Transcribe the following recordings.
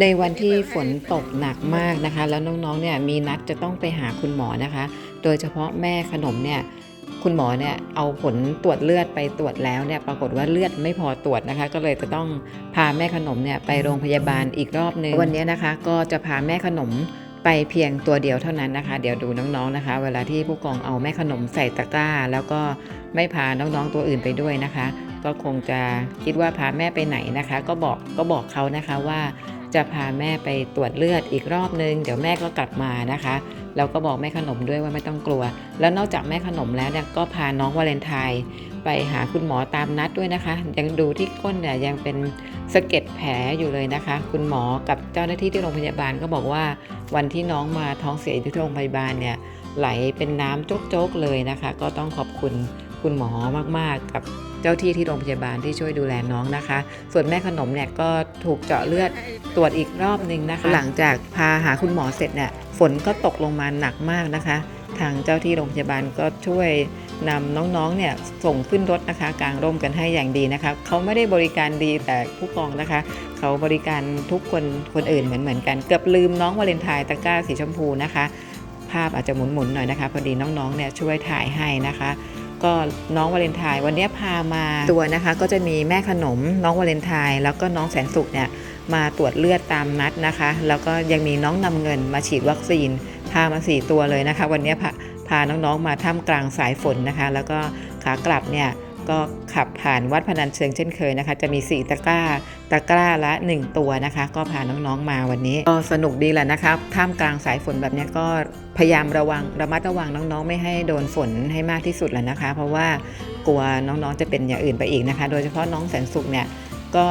ในวันที่ฝนตกหนักมากนะคะ แล้วน้องๆเนี่ยมีนัดจะต้องไปหาคุณหมอนะคะ โดยเฉพาะแม่ขนมเนี่ยคุณหมอเนี่ยเอาผลตรวจเลือดไปตรวจแล้วเนี่ยปรากฏว่าเลือดไม่พอตรวจนะคะ ก็เลยจะต้องพาแม่ขนมเนี่ยไปโรงพยาบาลอีกรอบนึงวันนี้นะคะ ก็จะพาแม่ขนมไปเพียงตัวเดียวเท่านั้นนะคะ เดี๋ยวดูน้องๆนะคะ เวลาที่ผู้กองเอาแม่ขนมใส่ตะกร้า แล้วก็ไม่พาน้องๆตัวอื่นไปด้วยนะคะ ก็คงจะคิดว่าพาแม่ไปไหนนะคะ ก็บอกก็บอกเขานะคะว่า จะพาแม่ไปตรวจเลือดอีกรอบนึง เดี๋ยวแม่ก็กลับมานะคะแล้วก็บอกแม่ขนมด้วยว่าไม่ต้องกลัว แล้วนอกจากแม่ขนมแล้วเนี่ยก็พาน้องวาเลนไทน์ไปหาคุณหมอตามนัดด้วยนะคะ ยังดูที่ก้นเนี่ยยังเป็นสะเก็ดแผลอยู่เลยนะคะ คุณหมอกับเจ้าหน้าที่ที่โรงพยาบาลก็บอกว่าวันที่น้องมาท้องเสียที่โรงพยาบาลเนี่ยไหลเป็นน้ำโจ๊กๆเลยนะคะ ก็ต้องขอบคุณคุณหมอมากๆกับ เจ้าที่ที่โรงพยาบาลที่ช่วยดูแลน้องนะคะ ส่วนแม่ขนมเนี่ยก็ถูกเจาะเลือดตรวจอีกรอบหนึ่งนะคะ หลังจากพาหาคุณหมอเสร็จเนี่ยฝนก็ตกลงมาหนักมากนะคะ ทางเจ้าที่โรงพยาบาลก็ช่วยนำน้องๆเนี่ยส่งขึ้นรถนะคะกางร่มกันให้อย่างดีนะคะเขาไม่ได้บริการดีแต่ผู้กองนะคะ เขาบริการทุกคนคนอื่นเหมือนเหมือนกันเกือบลืมน้องวาเลนไทน์ตะกร้าสีชมพูนะคะ ภาพอาจจะหมุนๆหน่อยนะคะ พอดีน้องๆเนี่ยช่วยถ่ายให้นะคะ ก็น้องวาเลนไทน์วันนี้พามาตัวนะคะ ก็จะมีแม่ขนมน้องวาเลนไทน์แล้วก็น้องแสนสุขเนี่ยมาตรวจเลือดตามนัดนะคะ แล้วก็ยังมีน้องนำเงินมาฉีดวัคซีนพามา 4 ตัวเลยนะคะ วันนี้พาพาน้องๆมาท่ามกลางสายฝนนะคะ แล้วก็ขากลับเนี่ย ก็ขับผ่านวัดพนัญเชิงเช่นเคยนะคะ จะมี 4 ตะกร้า ตะกร้าละ 1 ตัวนะคะ ก็พาน้องๆมาวันนี้ ก็สนุกดีแหละนะคะท่ามกลางสายฝนแบบนี้ก็พยายามระวังระมัดระวังน้องๆ ไม่ให้โดนฝนให้มากที่สุดแหละนะคะ เพราะว่ากลัวน้องๆจะเป็นอย่างอื่นไปอีกนะคะ โดยเฉพาะน้องแสนสุขเนี่ยก็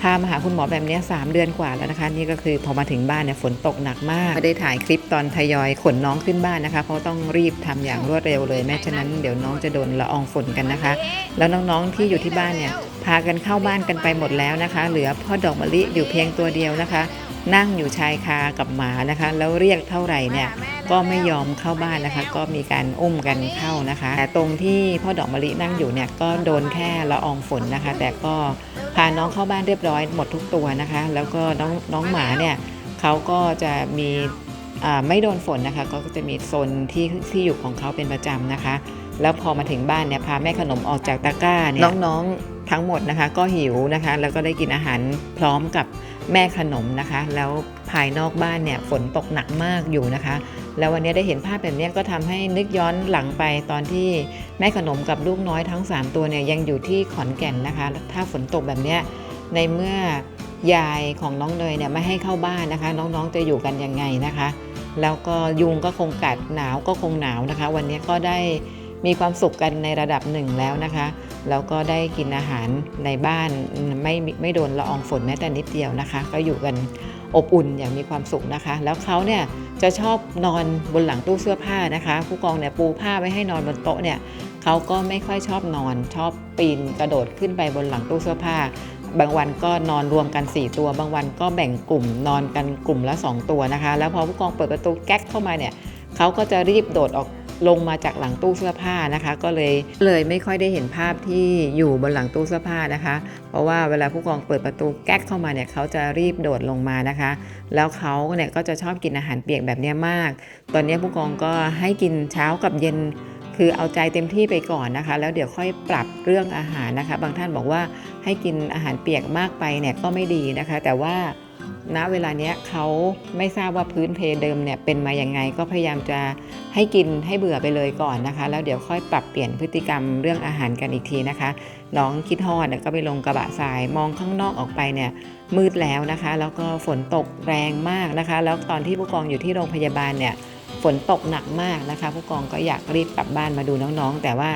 พามาหาคุณหมอแบบนี้3เดือนกว่าแล้วนะคะ นี่ก็คือพอมาถึงบ้านเนี่ยฝนตกหนักมาก ไม่ได้ถ่ายคลิปตอนทยอยขนน้องขึ้นบ้านนะคะ เพราะต้องรีบทำอย่างรวดเร็วเลยแม้ฉะนั้นเดี๋ยวน้องจะโดนละอองฝนกันนะคะ แล้วน้องๆที่อยู่ที่บ้านเนี่ยพากันเข้าบ้านกันไปหมดแล้วนะคะ เหลือพ่อดอกมะลิอยู่เพียงตัวเดียวนะคะ นั่งอยู่ชายคากับหมานะคะ แล้วเรียกเท่าไหร่เนี่ยก็ไม่ยอมเข้าบ้านนะคะ ก็มีการอุ้มกันเข้านะคะ แต่ตรงที่พ่อดอกมะลินั่งอยู่เนี่ยก็โดนแค่ละอองฝนนะคะ แต่ก็พาน้องเข้าบ้านเรียบร้อยหมดทุกตัวนะคะ แล้วก็น้องน้องหมาเนี่ยเขาก็จะมีอ่าไม่โดนฝนนะคะ ก็จะมีโซนที่ที่อยู่ของเขาเป็นประจำนะคะ แล้วพอมาถึงบ้านเนี่ยพาแม่ขนมออกจากตะกร้าเนี่ยน้องๆทั้งหมดนะคะ ก็หิวนะคะ แล้วก็ได้กินอาหารพร้อมกับ แม่ขนมนะคะ แล้วภายนอกบ้านเนี่ยฝนตกหนักมากอยู่นะคะ แล้ววันนี้ได้เห็นภาพแบบนี้ก็ทำให้นึกย้อนหลังไปตอนที่แม่ขนมกับลูกน้อยทั้ง 3 ตัวเนี่ยยังอยู่ที่ขอนแก่นนะคะ ถ้าฝนตกแบบนี้ในเมื่อยายของน้องเนยเนี่ยไม่ให้เข้าบ้านนะคะ น้องๆจะอยู่กันยังไงนะคะ แล้วก็ยุงก็คงกัดหนาวก็คงหนาวนะคะ วันนี้ก็ได้มีความสุขกันในระดับหนึ่งแล้วนะคะ แล้วก็ได้กินอาหารในบ้านไม่ไม่โดนละอองฝนแม้แต่นิดเดียวนะคะ ก็อยู่กันอบอุ่นอย่างมีความสุขนะคะ แล้วเขาเนี่ยจะชอบนอนบนหลังตู้เสื้อผ้านะคะ ผู้กองเนี่ยปูผ้าไว้ให้นอนบนโต๊ะเนี่ยเขาก็ไม่ค่อยชอบนอนชอบปีนกระโดดขึ้นไปบนหลังตู้เสื้อผ้า บางวันก็นอนรวมกัน 4 ตัว บางวันก็แบ่งกลุ่มนอนกันกลุ่มละ 2 ตัวนะคะ แล้วพอผู้กองเปิดประตูแก๊กเข้ามาเนี่ยเขาก็จะรีบโดดออก ลงมาจากหลังตู้เสื้อผ้านะคะ ก็เลยเลยไม่ค่อยได้เห็นภาพที่อยู่บนหลังตู้เสื้อผ้านะคะ เพราะว่าเวลาผู้กองเปิดประตูแก๊กเข้ามาเนี่ยเขาจะรีบโดดลงมานะคะ แล้วเขาเนี่ยก็จะชอบกินอาหารเปียกแบบนี้มาก ตอนนี้ผู้กองก็ให้กินเช้ากับเย็นคือเอาใจเต็มที่ไปก่อนนะคะ แล้วเดี๋ยวค่อยปรับเรื่องอาหารนะคะ บางท่านบอกว่าให้กินอาหารเปียกมากไปเนี่ยก็ไม่ดีนะคะ แต่ว่า ณเวลาเนี้ยเขาไม่ทราบว่าพื้นเพเดิมเนี่ยเป็นมาอย่างไง ก็พยายามจะให้กินให้เบื่อไปเลยก่อนนะคะ แล้วเดี๋ยวค่อยปรับเปลี่ยนพฤติกรรมเรื่องอาหารกันอีกทีนะคะน้องคิดฮอดก็ไปลงกระบะทรายมองข้างนอกออกไปเนี่ยมืดแล้วนะคะ แล้วก็ฝนตกแรงมากนะคะ แล้วตอนที่ผู้กองอยู่ที่โรงพยาบาลเนี่ยฝนตกหนักมากนะคะ ผู้กองก็อยากรีบกลับบ้านมาดูน้องๆ แต่ว่า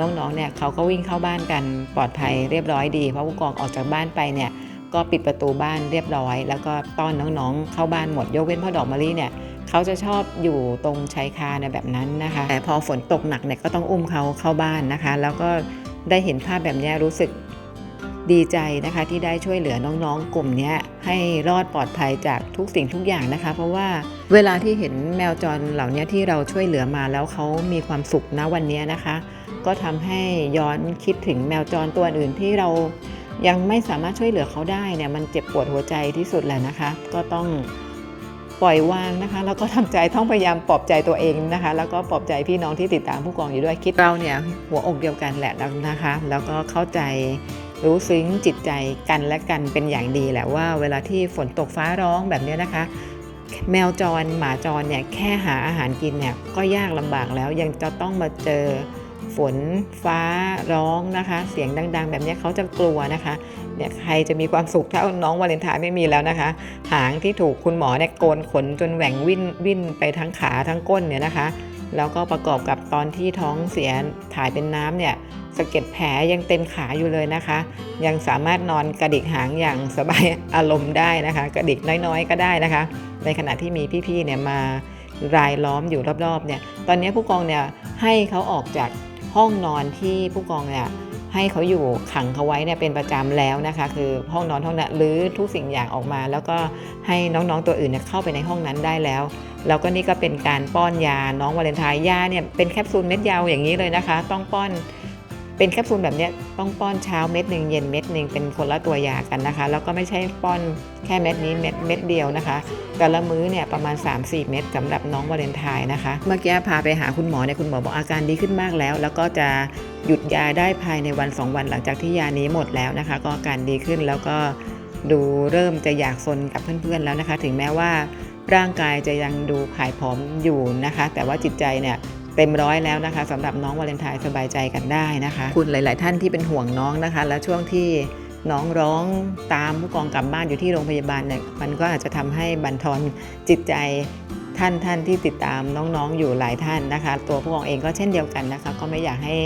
น้องๆเนี่ยเขาก็วิ่งเข้าบ้านกันปลอดภัยเรียบร้อยดี เพราะผู้กองออกจากบ้านไปเนี่ย ก็ปิดประตูบ้านเรียบร้อย แล้วก็ต้อนน้องๆ เข้าบ้านหมดยกเว้นพ่อดอกมะลิเนี่ยเขาจะชอบอยู่ตรงชายคาในแบบนั้นนะคะ แต่พอฝนตกหนักเนี่ยก็ต้องอุ้มเขาเข้าบ้านนะคะ แล้วก็ได้เห็นภาพแบบนี้รู้สึกดีใจนะคะที่ได้ช่วยเหลือน้องๆ กลุ่มนี้ให้รอดปลอดภัยจากทุกสิ่งทุกอย่างนะคะ เพราะว่าเวลาที่เห็นแมวจรเหล่านี้ที่เราช่วยเหลือมาแล้วเขามีความสุขณวันนี้นะคะ ก็ทำให้ย้อนคิดถึงแมวจรตัวอื่นที่เรา ยังไม่สามารถช่วยเหลือเขาได้เนี่ยมันเจ็บปวดหัวใจที่สุดแหละนะคะ ก็ต้องปล่อยวางนะคะ แล้วก็ทำใจต้องพยายามปลอบใจตัวเองนะคะ แล้วก็ปลอบใจพี่น้องที่ติดตามผู้กองอยู่ด้วยคิดเราเนี่ยหัวอกเดียวกันแหละนะคะ แล้วก็เข้าใจรู้ซึ้งจิตใจกันและกันเป็นอย่างดีแหละว่า เวลาที่ฝนตกฟ้าร้องแบบนี้นะคะ แมวจรหมาจรเนี่ยแค่หาอาหารกินเนี่ยก็ยากลำบากแล้วยังจะต้องมาเจอ ฝนฟ้าร้องนะคะ เสียงดัง ๆ แบบนี้เขาจะกลัวนะคะเนี่ยใครจะมีความสุขถ้าน้องวาเลนไทน์ไม่มีแล้วนะคะ หางที่ถูกคุณหมอเนี่ยโกนขนจนแหว่งวิ่นวิ่นไปทั้งขาทั้งก้นเนี่ยนะคะ แล้วก็ประกอบกับตอนที่ท้องเสียถ่ายเป็นน้ำเนี่ยสะเก็ดแผลยังเต็มขาอยู่เลยนะคะ ยังสามารถนอนกระดิกหางอย่างสบายอารมณ์ได้นะคะ กระดิกน้อยๆ ก็ได้นะคะ ในขณะที่มีพี่ๆเนี่ยมา รายล้อมอยู่รอบๆเนี่ยตอนนี้ผู้กองเนี่ยให้เขาออกจากห้องนอนที่ผู้กองเนี่ยให้เขาอยู่ขังเขาไว้เนี่ยเป็นประจำแล้วนะคะ คือห้องนอนห้องนั้นหรือทุกสิ่งอย่างออกมา แล้วก็ให้น้องๆตัวอื่นเนี่ยเข้าไปในห้องนั้นได้แล้ว แล้วก็นี่ก็เป็นการป้อนยาน้องวาเลนไทน์ยาเนี่ยเป็นแคปซูลเม็ดยาวอย่างนี้เลยนะคะ ต้องป้อน เป็นแคปซูลแบบนี้ต้องป้อนเช้าเม็ดหนึ่งเย็นเม็ดหนึ่งเป็นคนละตัวยากันนะคะ แล้วก็ไม่ใช่ป้อนแค่เม็ดนี้เม็ดเม็ดเดียวนะคะ แต่ละมื้อเนี่ยประมาณ 3-4 เม็ดสำหรับน้องวาเลนไทน์นะคะ เมื่อกี้พาไปหาคุณหมอเนี่ยคุณหมอบอกอาการดีขึ้นมากแล้ว แล้วก็จะหยุดยาได้ภายในวัน 2 วันหลังจากที่ยานี้หมดแล้วนะคะ ก็อาการดีขึ้นแล้วก็ดูเริ่มจะอยากซนกับเพื่อนๆแล้วนะคะ ถึงแม้ว่าร่างกายจะยังดูผายผอมอยู่นะคะ แต่ว่าจิตใจเนี่ย เต็มร้อยแล้วนะคะสำหรับน้องวาเลนไทน์สบายใจกันได้นะคะ คุณหลาย ๆ ท่านที่เป็นห่วงน้องนะคะ และช่วงที่น้องร้องตามผู้กองกลับบ้านอยู่ที่โรงพยาบาลเนี่ยมันก็อาจจะทำให้บั่นทอนจิตใจท่านท่านที่ติดตามน้องๆอยู่หลายท่านนะคะ ตัวผู้กองเองก็เช่นเดียวกันนะคะ ก็ไม่อยากให้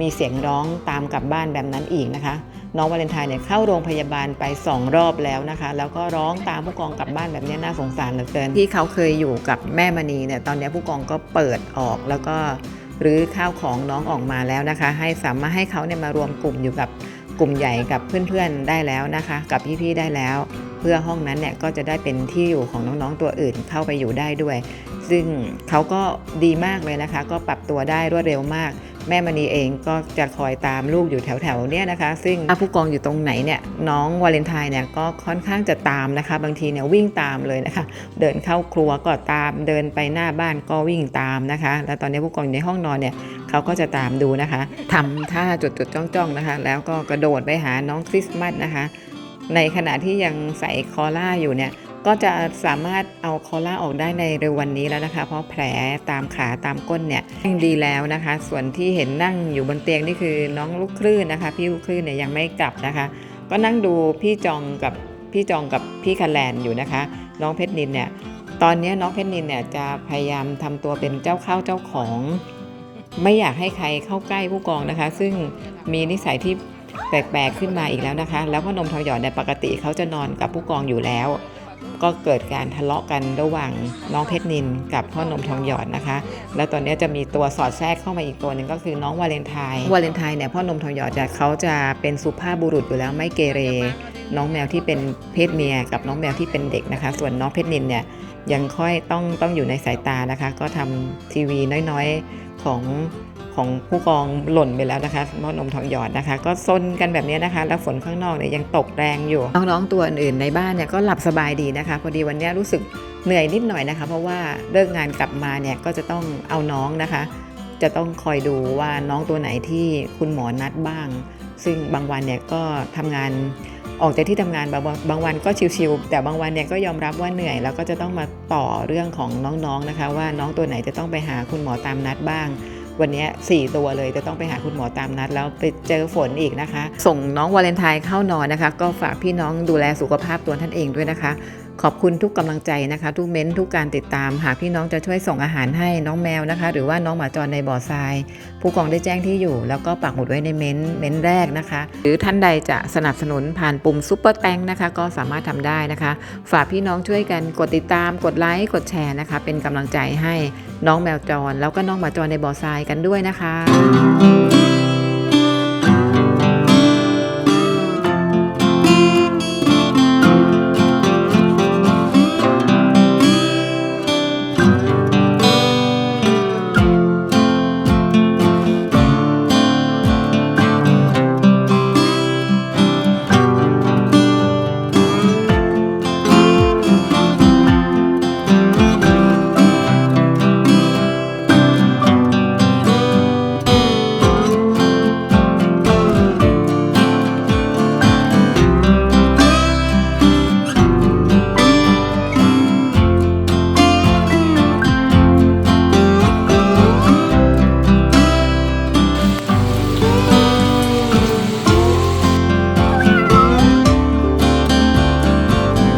มีเสียงร้องตามกลับบ้านแบบนั้นอีกนะคะ น้องวาเลนไทน์เนี่ยเข้าโรงพยาบาลไป 2 รอบแล้วนะคะ แล้วก็ร้องตามผู้กองกลับบ้านแบบนี้น่าสงสารเหลือเกิน ที่เขาเคยอยู่กับแม่มณีเนี่ยตอนนี้ผู้กองก็เปิดออกแล้วก็รื้อข้าวของน้องออกมาแล้วนะคะ ให้สามารถให้เขาเนี่ยมารวมกลุ่มอยู่กับกลุ่มใหญ่กับเพื่อนๆได้แล้วนะคะ กับพี่ๆได้แล้ว เพื่อห้องนั้นเนี่ยก็จะได้เป็นที่อยู่ของน้องๆตัวอื่นเข้าไปอยู่ได้ด้วย ซึ่งเขาก็ดีมากเลยนะคะ ก็ปรับตัวได้รวดเร็วมาก แม่มณีเองก็จะคอยตามลูกอยู่แถวๆเนี่ยนะคะ ซึ่งถ้าผู้กองอยู่ตรงไหนเนี่ยน้องวาเลนไทน์เนี่ยก็ค่อนข้างจะตามนะคะ บางทีเนี่ยวิ่งตามเลยนะคะ เดินเข้าครัวก็ตามเดินไปหน้าบ้านก็วิ่งตามนะคะ แล้วตอนนี้ผู้กองอยู่ในห้องนอนเนี่ยเขาก็จะตามดูนะคะทำท่าจดๆจ้องๆนะคะ แล้วก็กระโดดไปหาน้องคริสต์มาสนะคะ ในขณะที่ยังใส่คอล่าอยู่เนี่ย ก็จะสามารถเอาคอล่าออกได้ในเร็ววันนี้แล้วนะคะ เพราะแผลตามขาตามก้นเนี่ยยังดีแล้วนะคะ ส่วนที่เห็นนั่งอยู่บนเตียงนี่คือน้องลูกคลื่นนะคะ พี่ลูกคลื่นเนี่ยยังไม่กลับนะคะ ก็นั่งดูพี่จองกับพี่จองกับพี่คันแลนอยู่นะคะ น้องเพชรนินเนี่ยตอนนี้น้องเพชรนินเนี่ยจะพยายามทำตัวเป็นเจ้าเข้าเจ้าของ ไม่อยากให้ใครเข้าใกล้ผู้กองนะคะ ซึ่งมีนิสัยที่แปลกๆขึ้นมาอีกแล้วนะคะ แล้วพ่อหนมทองหยอดเนี่ยปกติเขาจะนอนกับผู้กองอยู่แล้ว ก็เกิดการทะเลาะกันระหว่างน้องเพชรนินกับพ่อหนมทองหยอดนะคะ แล้วตอนนี้จะมีตัวสอดแทรกเข้ามาอีกตัวหนึ่งก็คือน้องวาเลนไทน์วาเลนไทน์เนี่ยพ่อหนมทองหยอดจะเขาจะเป็นสุภาพบุรุษอยู่แล้วไม่เกเร น้องแมวที่เป็นเพศเมียกับน้องแมวที่เป็นเด็กนะคะ ส่วนน้องเพชรนินเนี่ยยังค่อยต้องต้องอยู่ในสายตานะคะ ก็ทำทีวีน้อยๆของ ของผู้กองหล่นไปแล้วนะคะพ่อนมทองหยอดนะคะ ก็ซนกันแบบนี้นะคะ แล้วฝนข้างนอกเนี่ยยังตกแรงอยู่ น้องๆตัวอื่นในบ้านเนี่ยก็หลับสบายดีนะคะ พอดีวันนี้รู้สึกเหนื่อยนิดหน่อยนะคะ เพราะว่าเลิกงานกลับมาเนี่ยก็จะต้องเอาน้องนะคะ จะต้องคอยดูว่าน้องตัวไหนที่คุณหมอนัดบ้าง ซึ่งบางวันเนี่ยก็ทำงานออกจากที่ทำงานบางวันบางวันก็ชิวๆแต่บางวันเนี่ยก็ยอมรับว่าเหนื่อย แล้วก็จะต้องมาต่อเรื่องของน้องๆนะคะ ว่าน้องตัวไหนจะต้องไปหาคุณหมอตามนัดบ้าง วันนี้ 4 ตัวเลยจะต้องไปหาคุณหมอตามนัด แล้วไปเจอฝนอีกนะคะ ส่งน้องวาเลนไทน์เข้านอนนะคะ ก็ฝากพี่น้องดูแลสุขภาพตัวท่านเองด้วยนะคะ ขอบคุณทุกกำลังใจนะคะ ทุกเม้นทุกการติดตาม หากพี่น้องจะช่วยส่งอาหารให้น้องแมวนะคะ หรือว่าน้องหมาจรในบ่อทราย ผู้กองได้แจ้งที่อยู่ แล้วก็ปักหมุดไว้ในเม้นเม้นแรกนะคะ หรือท่านใดจะสนับสนุนผ่านปุ่มซุปเปอร์แตงนะคะ ก็สามารถทำได้นะคะ ฝากพี่น้องช่วยกันกดติดตาม กดไลค์กดแชร์นะคะ เป็นกำลังใจให้น้องแมวจร แล้วก็น้องหมาจรในบ่อทรายกันด้วยนะคะ